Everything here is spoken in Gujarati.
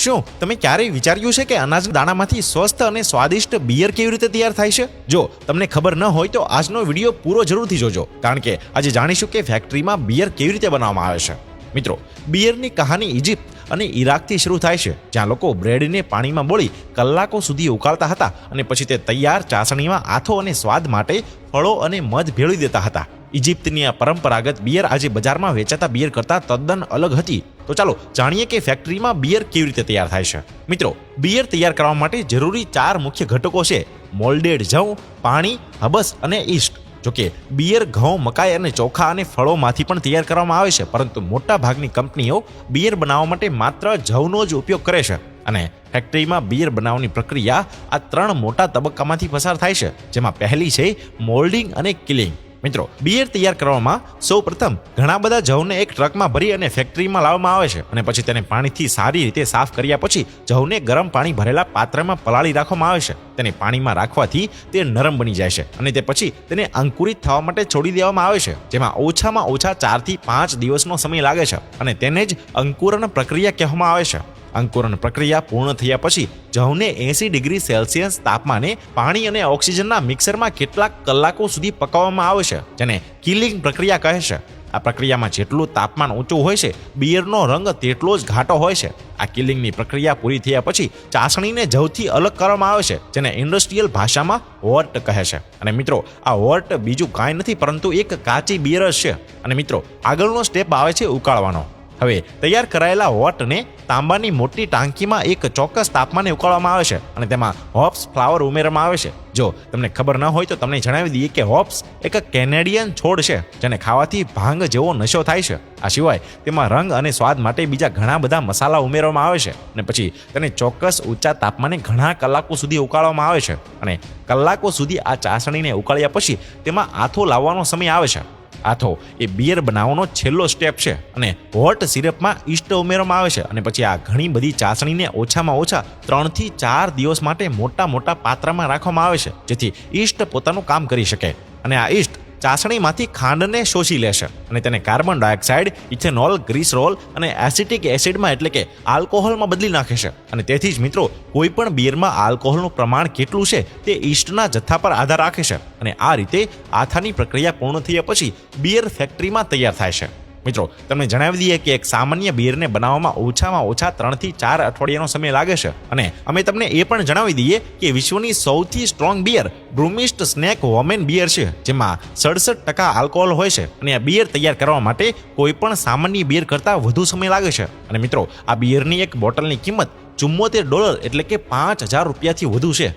શું, તમે ક્યારેય વિચાર્યું છે કે અનાજના દાણામાંથી સ્વસ્થ અને સ્વાદિષ્ટ બિયર કેવી રીતે તૈયાર થાય છે? જો તમને ખબર ન હોય તો આજનો વીડિયો પૂરો જરૂરથી જોજો, કારણ કે આજે જાણીશું કે ફેક્ટરીમાં બિયર કેવી રીતે બનાવવામાં આવે છે. મિત્રો બિયરની કહાની ઇજિપ્ત અને ઈરાકથી શરૂ થાય છે, જ્યાં લોકો બ્રેડને પાણીમાં બોળી કલાકો સુધી ઉકાળતા હતા અને પછી તે તૈયાર ચાસણીમાં આથો અને સ્વાદ માટે ફળો અને મધ ભેળવી દેતા હતા. ઇજિપ્તની આ પરંપરાગત બિયર આજે બજારમાં વેચાતા બિયર કરતાં તદ્દન અલગ હતી. તો ચાલો જાણીએ કે ફેક્ટરીમાં બિયર કેવી રીતે તૈયાર થાય છે. મિત્રો, બિયર તૈયાર કરવા માટે જરૂરી ચાર મુખ્ય ઘટકો છે. મોલ્ડેડ જવ, પાણી, હબસ અને ઈસ્ટ. જોકે, બિયર ઘઉં, મકાઈ અને ચોખા અને ફળોમાંથી પણ તૈયાર કરવામાં આવે છે, પરંતુ મોટા ભાગની કંપનીઓ બિયર બનાવવા માટે માત્ર જવનો જ ઉપયોગ કરે છે. અને ફેક્ટરીમાં બિયર બનાવવાની પ્રક્રિયા આ ત્રણ મોટા તબક્કામાંથી પસાર થાય છે, જેમાં પહેલી છે મોલ્ડિંગ અને કિલિંગ. મિત્રો બિયર તૈયાર કરવામાં સૌ પ્રથમ ઘણા બધા જવને એક ટ્રકમાં ભરી અને ફેક્ટરીમાં લાવવામાં આવે છે અને પછી તેને પાણીથી સારી રીતે સાફ કર્યા પછી જવને ગરમ પાણી ભરેલા પાત્રમાં પલાળી રાખવામાં આવે છે. તેને પાણીમાં રાખવાથી તે નરમ બની જાય છે અને તે પછી તેને અંકુરિત થવા માટે છોડી દેવામાં આવે છે, જેમાં ઓછામાં ઓછા ચારથી પાંચ દિવસનો સમય લાગે છે અને તેને જ અંકુરણ પ્રક્રિયા કહેવામાં આવે છે. અંકુરણ પ્રક્રિયા પૂર્ણ થયા પછી જવને એંસી ડિગ્રી સેલ્સિયસ તાપમાને પાણી અને ઓક્સિજનના મિક્સરમાં કેટલાક કલાકો સુધી પકાવવામાં આવે છે, જેને કિલિંગ પ્રક્રિયા કહે છે. આ પ્રક્રિયામાં જેટલું તાપમાન ઊંચું હોય છે, બિયરનો રંગ તેટલો જ ઘાટો હોય છે. આ કિલિંગની પ્રક્રિયા પૂરી થયા પછી ચાસણીને જવથી અલગ કરવામાં આવે છે, જેને ઇન્ડસ્ટ્રીયલ ભાષામાં વોર્ટ કહે છે. અને મિત્રો, આ વોર્ટ બીજું કાંઈ નથી, પરંતુ એક કાચી બિયર છે. અને મિત્રો, આગળનો સ્ટેપ આવે છે ઉકાળવાનો. હવે તૈયાર કરાયેલા વોટને તાંબાની મોટી ટાંકીમાં એક ચોક્કસ તાપમાને ઉકાળવામાં આવે છે અને તેમાં હોપ્સ ફ્લાવર ઉમેરવામાં આવે છે. જો તમને ખબર ન હોય તો તમને જણાવી દઈએ કે હોપ્સ એક કેનેડિયન છોડ છે, જેને ખાવાથી ભાંગ જેવો નશો થાય છે. આ સિવાય તેમાં રંગ અને સ્વાદ માટે બીજા ઘણા બધા મસાલા ઉમેરવામાં આવે છે અને પછી તેને ચોક્કસ ઊંચા તાપમાને ઘણા કલાકો સુધી ઉકાળવામાં આવે છે. અને કલાકો સુધી આ ચાસણીને ઉકાળ્યા પછી તેમાં આથો લાવવાનો સમય આવે છે. આથો, એ બિયર બનાવવાનો છેલ્લો સ્ટેપ છે. અને હોટ સિરપમાં ઈસ્ટ ઉમેરવામાં આવે છે. અને પછી આ ઘણી બધી ચાસણીને ઓછામાં ઓછા ત્રણથી ચાર દિવસ માટે મોટા મોટા પાત્રમાં રાખવામાં આવે છે. જેથી ઈસ્ટ પોતાનું કામ કરી શકે. અને આ ઈસ્ટ ચાસણીમાંથી ખાંડને શોષી લેશે અને તેને કાર્બન ડાયોક્સાઇડ, ઇથેનોલ ગ્રીસરોલ અને એસિટિક એસિડમાં એટલે કે આલ્કોહોલમાં બદલી નાખે છે. અને તેથી જ મિત્રો કોઈ પણ બિયરમાં આલ્કોહોલનું પ્રમાણ કેટલું છે તે ઈસ્ટના જથ્થા પર આધાર રાખે છે અને આ રીતે આથાની પ્રક્રિયા પૂર્ણ થયા પછી બિયર ફેક્ટરીમાં તૈયાર થાય છે. મિત્રો, તમને જણાવી દઈએ કે એક સામાન્ય બિયરને બનાવવામાં ઓછામાં ઓછા ત્રણથી ચાર અઠવાડિયાનો સમય લાગે છે. અને અમે તમને એ પણ જણાવી દઈએ કે વિશ્વની સૌથી strong beer Brewmeister Snake Venom beer છે, જેમાં સડસઠ ટકા આલ્કોહોલ હોય છે. અને આ બિયર તૈયાર કરવા માટે કોઈ પણ સામાન્ય બિયર કરતાં વધુ સમય લાગે છે. અને મિત્રો, આ બિયરની એક બોટલની કિંમત ચુમ્મોતેર ડોલર એટલે કે પાંચ હજાર રૂપિયાથી વધુ છે.